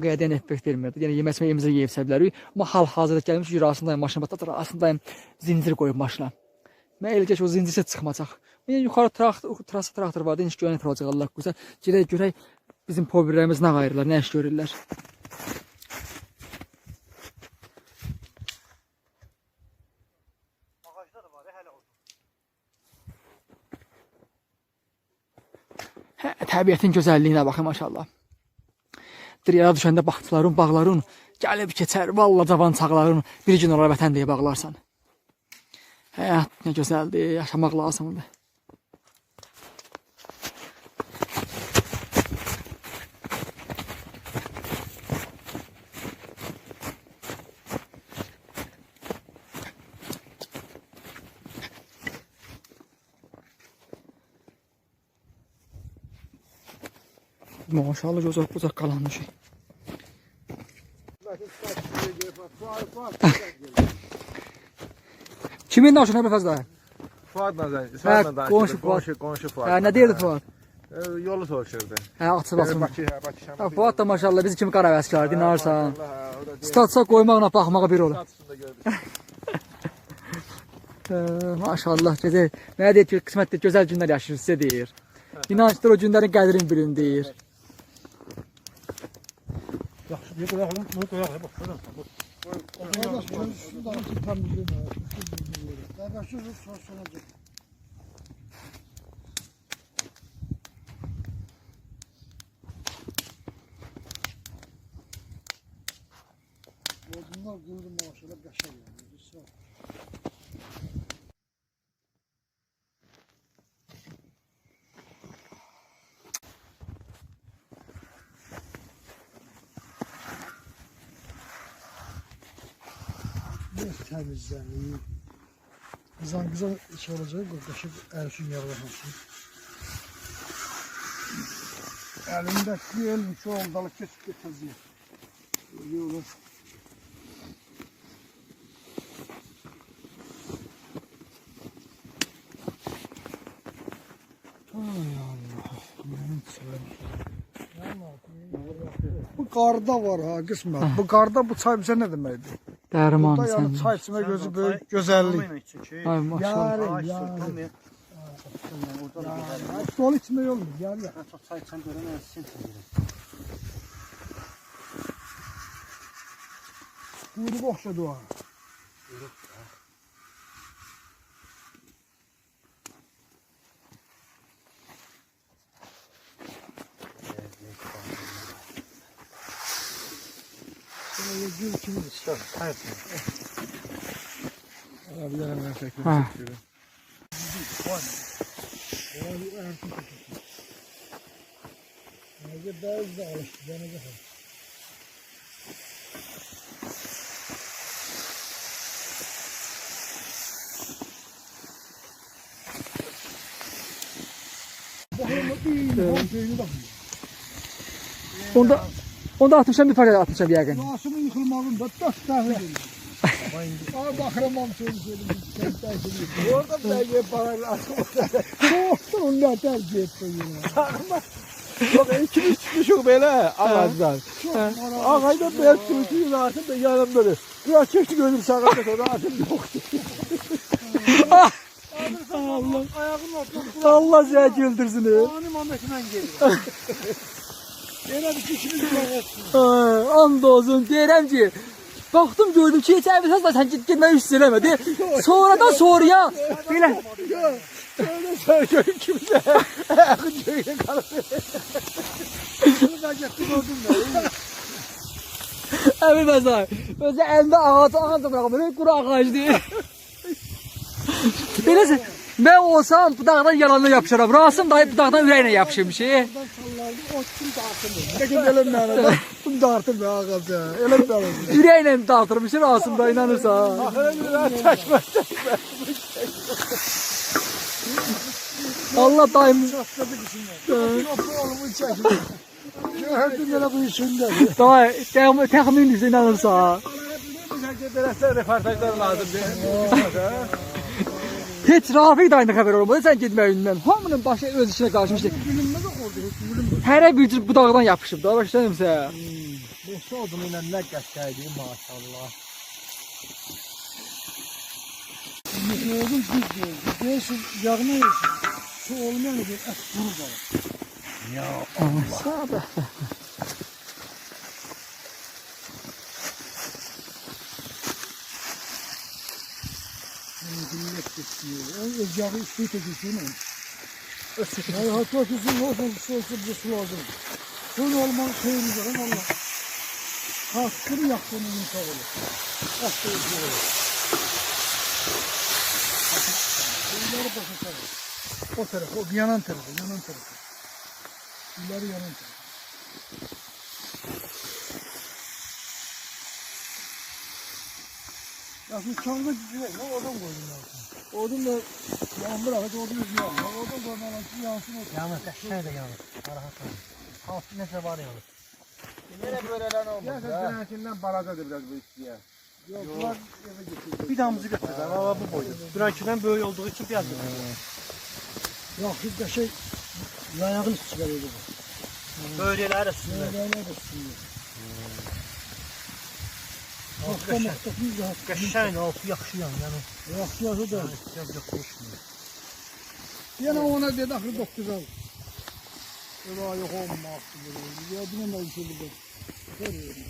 Qədən effekt vermirdi. Yəni yemək yemizə yeyib bilərik. Amma hal-hazırda gəlmiş yurasındayım, maşına batır, arasındayım. Zincir qoyub maşına. Mən elə ki o zincirsə çıxmayacaq. Yəni yuxarı traktor, trasa traktor var, heç görən Allah qoysa. Gedək görək bizim pobirlərimiz nə qayırlar, nə iş görürlər. Hə, təbiətin gözəlliyinə baxın maşallah. Diryara düşəndə bağçaların, bağların gəlib keçər. Valla cavan çağların bir gün olar vətən deyə bağlarsan. Həyat nə gözəldir, yaşamaq lazımdır. Maşallah gözəl bucaq qalanmış. Kimin naşına bir fazla? Fuadla. Hə, Fuadla danışırdı. qonşu Fuad. Qonşu, qonşu Fuad. Hə, nə deyirdi Fuad? Hə, Yolu soruşurdu. Hə, açıb Hə, açıb. Bakı, Fuad da maşallah bizim kimi da deyir. Statsa qoymaqla baxmağa bir olur. Gördük. Hə, maşallah, gözəl. Mənə deyir ki, qismətdə gözəl günlər yaşayır sizə deyir. İnancdır o günlərin qədrini bilin deyir. Yaxşı, bunu qoyaq. Bax, buradan. Bu. Arkadaş de açıp tam bilmiyorum. Arkadaş şu sorsana. Bunlar gördüm maşallah kaşar yani. İyi. Kızan kızan iş olacak. Kaşık erşin yavrulasın. Elimdeki el şu oldalık kesip getirdi. İyi olur. Ay Allah. Benim selam. Bu karda var ha kısmet. Bu karda bu çay bize ne demekti? Dərman Burada yani çay içme gözü böyle güzellik. Ay maşallah. Yarın Dolu içme yolu gel ya. Ha, çok çay içen göremezsin. Kuyruk okşadı o. Şöyle gül kimi Çok çay içen. Abi yana ben çekiyorum. Ha. Abi erkek çekiyorum. Nece bazı Bana da. Bak bak. Atmışam bir parça atmışam yəqin. Yaşımın yıkılmağında dört tane. Aa bakıramam seni söyledim. Sen tercih ediyorsun. Orada belge parayla Soğuktan onu ne tercih ettin yine. Yok, ikimiz ağacdan. Çok moral. Ağacda beyaz kılıçıyla atın da yanımdadır. Biraz çekti gözüm sağa sonra atım yoktu. Allah Ayağının altına Allah səni güldürsün. kulağını mametinden geliyor. Bir kişimiz var. And olsun deyirəm ki, baxdım gördüm ki, da sən get getmək hiss eləmədi. Sonradan sonraya belə Öyle söylüyorum kimse. Ayakın köyüne kalır. Bunu da ağac da bıraxmır, quru ağac deyil. Beləsə, mən olsam bu dağdan yalanla yapışaram. Rasım dayı bu dağdan ürəyinə yapışırmış. e. Sallardım, o tüm dağıtım. Ne gidelim yani. Tüm dağıtım be ağaca. Öyle bir dağıtım. Ürəklə dağıtırmış Rasım da inanırsan. Ahıra bir çeşme. Allah daim Çatladı kişiler. Yok bu oğlumu çekiyor. Gördüm böyle bu işinde. dayı təxmin təxmin inanırsan. Bize dereste röportajlar lazım. Heç Rafiq dayına xəbər olmadı sən getməyindən. Hamının başı öz işinə qarışmışdı. Hərə bir cür budaqdan yapışıb da, başlayım sən. Beşi odunu ilə nə qəşəngdir maşallah. Yoğurdun düz değil. Değilsin yağına yesin. Su olmayan bir et duru var. Sadə. Yani dinlet geçiyor. O yağı üstü çekişiyor. Yani hatta kesin olsun su olsun bir su lazım. Su olmaz şeyimiz var ama Allah. Hakkını yaktığını insan olur. Ah da olur. Bunları başa sarır. O taraf, o yanan tarafı, yanan tarafı. İleri yanan tarafı. Ya şu çamda gidiyor, ne odun koydum ya. Odun da yağmur ağaç, odun da yağmur. Odun koymadan ki yansın o. Yanır, qəşəng də yanır. Narahat olma. Altı necə var yanır. Yine böylelen olmaz Ya ya. sen Dünənkindən balacadır biraz bu istiyə. Yok, getirdi. Bir damızı götürdüm ama bu boyda. Dünənkindən böyük olduğu için biraz götürdüm. Yok, bir de şey, yayağını çıkarıyordu bu. Böyleler üstünde. Yayağını da mahtakıyız da. Qəşəng altı yaxşı yan yəni. Yaxşısı da. Yox, yox, qoşmuyor. Yine ona dedi axı 9 al. Eva yok olmaz. Ya bunun da bir şey burada. Görüyorum.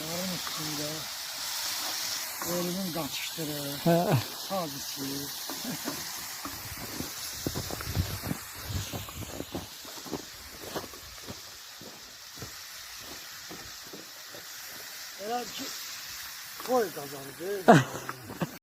Yarın üstünde. Oğlumun kaçıştırı. Hə. ら声飾るで。